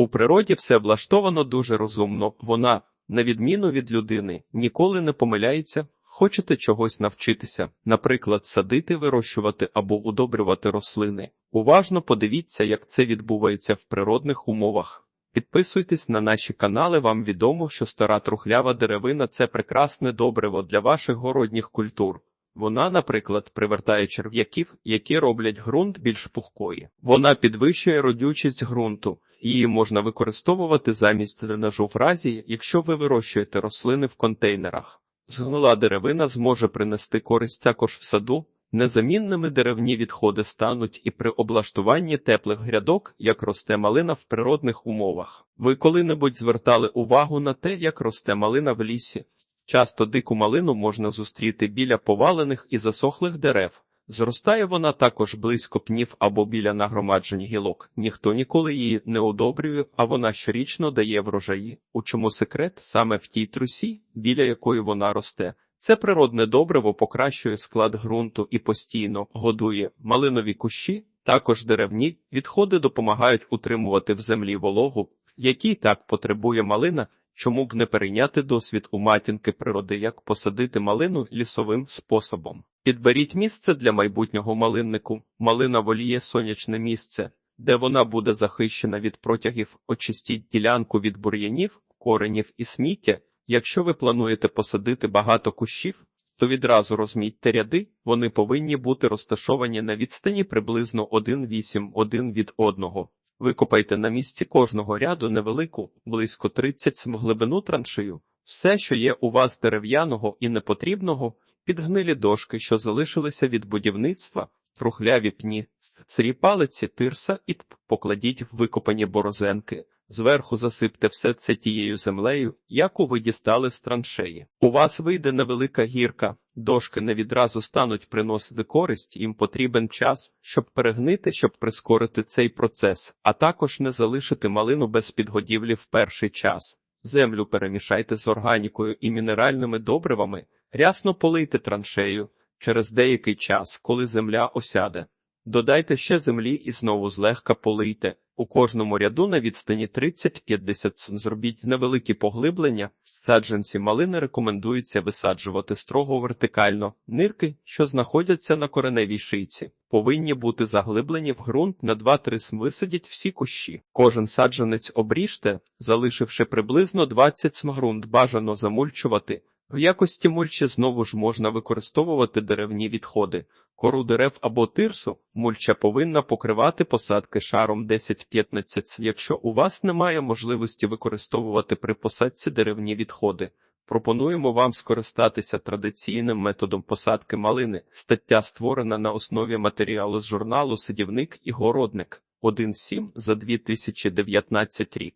У природі все влаштовано дуже розумно. Вона, на відміну від людини, ніколи не помиляється. Хочете чогось навчитися, наприклад, садити, вирощувати або удобрювати рослини. Уважно подивіться, як це відбувається в природних умовах. Підписуйтесь на наші канали. Вам відомо, що стара трухлява деревина це прекрасне добриво для ваших городніх культур. Вона, наприклад, привертає черв'яків, які роблять ґрунт більш пухкої. Вона підвищує родючість ґрунту. Її можна використовувати замість дренажу в разі, якщо ви вирощуєте рослини в контейнерах. Згнила деревина зможе принести користь також в саду. Незамінними деревні відходи стануть і при облаштуванні теплих грядок, як росте малина в природних умовах. Ви коли-небудь звертали увагу на те, як росте малина в лісі? Часто дику малину можна зустріти біля повалених і засохлих дерев. Зростає вона також близько пнів або біля нагромаджень гілок. Ніхто ніколи її не одобрює, а вона щорічно дає врожаї. У чому секрет саме в тій трусі, біля якої вона росте. Це природне добриво покращує склад ґрунту і постійно годує малинові кущі. Також деревні відходи допомагають утримувати в землі вологу, якій так потребує малина. Чому б не перейняти досвід у матінки природи, як посадити малину лісовим способом? Підберіть місце для майбутнього малиннику. Малина воліє сонячне місце, де вона буде захищена від протягів. Очистіть ділянку від бур'янів, коренів і сміття. Якщо ви плануєте посадити багато кущів, то відразу розмітьте ряди, вони повинні бути розташовані на відстані приблизно 1,8-1 від одного. Викопайте на місці кожного ряду невелику, близько 30 см глибину траншею. Все, що є у вас дерев'яного і непотрібного, підгнилі дошки, що залишилися від будівництва, трухляві пні, сирі палиці, тирса і тп. покладіть в викопані борозенки. Зверху засипте все це тією землею, яку ви дістали з траншеї. У вас вийде невелика гірка, дошки не відразу стануть приносити користь, їм потрібен час, щоб перегнити, щоб прискорити цей процес, а також не залишити малину без підгодівлі в перший час. Землю перемішайте з органікою і мінеральними добривами, рясно полийте траншею через деякий час, коли земля осяде. Додайте ще землі і знову злегка полийте. У кожному ряду на відстані 30-50 см зробіть невеликі поглиблення. Саджанці малини рекомендується висаджувати строго вертикально. Нирки, що знаходяться на кореневій шийці, повинні бути заглиблені в ґрунт на 2-3 см. Висадіть всі кущі. Кожен саджанець обріжте, залишивши приблизно 20 см ґрунт бажано замульчувати. В якості мульчі знову ж можна використовувати деревні відходи. Кору дерев або тирсу мульча повинна покривати посадки шаром 10-15 см. Якщо у вас немає можливості використовувати при посадці деревні відходи, пропонуємо вам скористатися традиційним методом посадки малини. Стаття створена на основі матеріалу з журналу Сидівник і городник 1.7 за 2019 рік.